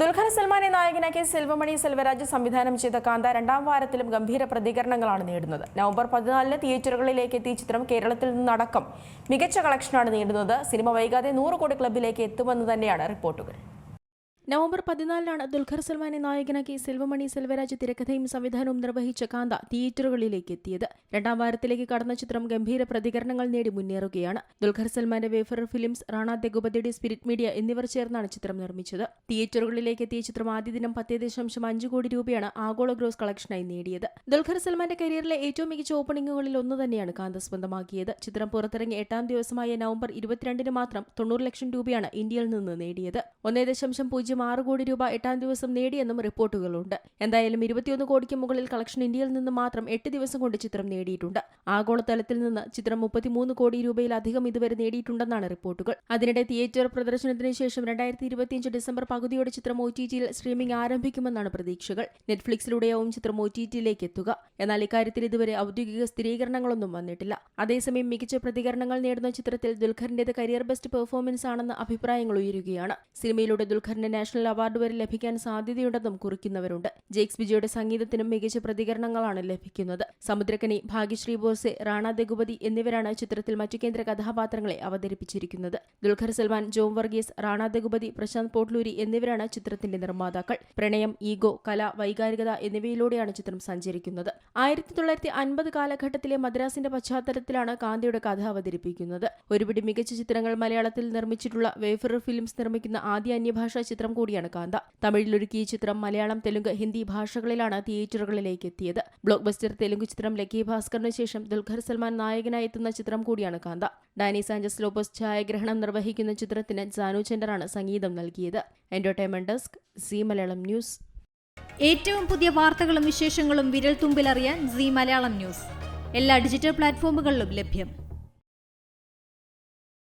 ദുൽഖർ സൽമാനെ നായകനാക്കി സെൽവമണി സെൽവരാജ് സംവിധാനം ചെയ്ത കാന്ത രണ്ടാം വാരത്തിലും ഗംഭീര പ്രതികരണങ്ങളാണ് നേടുന്നത്. നവംബർ പതിനാലിന് തിയേറ്ററുകളിലേക്ക് എത്തിയ ചിത്രം കേരളത്തിൽ നിന്നടക്കം മികച്ച കളക്ഷനാണ് നേടുന്നത്. സിനിമ വൈകാതെ നൂറ് കോടി ക്ലബിലേക്ക് എത്തുമെന്ന് തന്നെയാണ് റിപ്പോർട്ടുകൾ. നവംബർ പതിനാലിനാണ് ദുൽഖർ സൽമാനെ നായകനാക്കി സെൽവമണി സെൽവരാജ് തിരക്കഥയും സംവിധാനവും നിർവഹിച്ച കാന്ത തിയേറ്ററുകളിലേക്ക് എത്തിയത്. രണ്ടാം വാരത്തിലേക്ക് കടന്ന ചിത്രം ഗംഭീര പ്രതികരണങ്ങൾ നേടി മുന്നേറുകയാണ്. ദുൽഖർ സൽമാന്റെ വേഫർ ഫിലിംസ് റാണ ദഗുപതിയുടെ സ്പിരിറ്റ് മീഡിയ എന്നിവർ ചേർന്നാണ് ചിത്രം നിർമ്മിച്ചത്. തിയേറ്ററുകളിലേക്ക് എത്തിയ ചിത്രം ആദ്യ ദിനം പത്തേ ദശാംശം അഞ്ച് കോടി രൂപയാണ് ആഗോള ഗ്രോസ് കളക്ഷനായി നേടിയത്. ദുൽഖർ സൽമാന്റെ കരിയറിലെ ഏറ്റവും മികച്ച ഓപ്പണിംഗുകളിൽ ഒന്ന് തന്നെയാണ് കാന്ത സ്വന്തമാക്കിയത്. ചിത്രം പുറത്തിറങ്ങി എട്ടാം ദിവസമായ നവംബർ ഇരുപത്തിരണ്ടിന് മാത്രം തൊണ്ണൂറ് ലക്ഷം രൂപയാണ് ഇന്ത്യയിൽ നിന്ന് നേടിയത്. ഒന്നേ ദശാംശം പൂജ്യം ആറ് കോടി രൂപ എട്ടാം ദിവസം നേടിയെന്നും റിപ്പോർട്ടുകളുണ്ട്. എന്തായാലും ഇരുപത്തിയൊന്ന് കോടിക്ക് മുകളിൽ കളക്ഷൻ ഇന്ത്യയിൽ നിന്ന് മാത്രം എട്ട് ദിവസം കൊണ്ട് ചിത്രം നേടിയിട്ടുണ്ട്. ആഗോളതലത്തിൽ നിന്ന് ചിത്രം മുപ്പത്തിമൂന്ന് കോടി രൂപയിലധികം ഇതുവരെ നേടിയിട്ടുണ്ടെന്നാണ് റിപ്പോർട്ടുകൾ. അതിനിടെ തിയേറ്റർ പ്രദർശനത്തിന് ശേഷം രണ്ടായിരത്തി ഇരുപത്തിയഞ്ച് ഡിസംബർ പകുതിയോടെ ചിത്രം ഒ ടി ടിയിൽ സ്ട്രീമിംഗ് ആരംഭിക്കുമെന്നാണ് പ്രതീക്ഷകൾ. നെറ്റ്ഫ്ലിക്സിലൂടെയാവും ചിത്രം ഒ ടി ടിയിലേക്ക് എത്തുക. എന്നാൽ ഇക്കാര്യത്തിൽ ഇതുവരെ ഔദ്യോഗിക സ്ഥിരീകരണങ്ങളൊന്നും വന്നിട്ടില്ല. അതേസമയം മികച്ച പ്രതികരണങ്ങൾ നേടുന്ന ചിത്രത്തിൽ ദുൽഖറിന്റേത് കരിയർ ബെസ്റ്റ് പെർഫോമൻസ് ആണെന്ന അഭിപ്രായങ്ങൾ ഉയരുകയാണ്. സിനിമയിലൂടെ ദുൽഖറിന് നാഷണൽ അവാർഡ് വരെ ലഭിക്കാൻ സാധ്യതയുണ്ടെന്നും കുറിക്കുന്നവരുണ്ട്. ജെയ്ക്സ് ബിജയുടെ സംഗീതത്തിനും മികച്ച പ്രതികരണങ്ങളാണ് ലഭിക്കുന്നത്. സമുദ്രക്കനി ഭാഗ്യശ്രീ ബോസെ റാണ ദഗുപതി എന്നിവരാണ് ചിത്രത്തിൽ മറ്റു കേന്ദ്ര കഥാപാത്രങ്ങളെ അവതരിപ്പിച്ചിരിക്കുന്നത്. ദുൽഖർ സൽമാൻ ജോം വർഗീസ് റാണ ദഗുപതി പ്രശാന്ത് പോട്ട്ലൂരി എന്നിവരാണ് ചിത്രത്തിന്റെ നിർമ്മാതാക്കൾ. പ്രണയം ഈഗോ കല വൈകാരികത എന്നിവയിലൂടെയാണ് ചിത്രം സഞ്ചരിക്കുന്നത്. ആയിരത്തി തൊള്ളായിരത്തി അൻപത് കാലഘട്ടത്തിലെ മദ്രാസിന്റെ പശ്ചാത്തലത്തിലാണ് കാന്തിയുടെ കഥ അവതരിപ്പിക്കുന്നത്. ഒരുപിടി മികച്ച ചിത്രങ്ങൾ മലയാളത്തിൽ നിർമ്മിച്ചിട്ടുള്ള വേഫർ ഫിലിംസ് നിർമ്മിക്കുന്ന ആദ്യ അന്യഭാഷാ ചിത്രം കൂടിയാണ് കാന്ത. തമിഴിലൊരുക്കിയ ചിത്രം മലയാളം തെലുങ്ക് ഹിന്ദി ഭാഷകളിലാണ് തിയേറ്ററുകളിലേക്ക് എത്തിയത് ബ്ലോക്ക് ബസ്റ്റർ തെലുങ്ക് ചിത്രം ലക്കി ഭാസ്കറിന് ശേഷം ദുൽഖർ സൽമാൻ നായകനായി എത്തുന്ന ചിത്രം കൂടിയാണ് കാന്ത. ഡാനി സാഞ്ചസ് ലോപ്പസ് ഛായാഗ്രഹണം നിർവഹിക്കുന്ന ചിത്രത്തിന് ജാനു ചെൻഡറാണ് സംഗീതം നൽകിയത്. Entertainment desk Zee Malayalam news. ഏറ്റവും പുതിയ വാർത്തകളും വിശേഷങ്ങളും വിരൽ തുമ്പിലറിയാൻ സി മലയാളം ന്യൂസ്. എല്ലാ ഡിജിറ്റൽ പ്ലാറ്റ്ഫോമുകളിലും ലഭ്യം.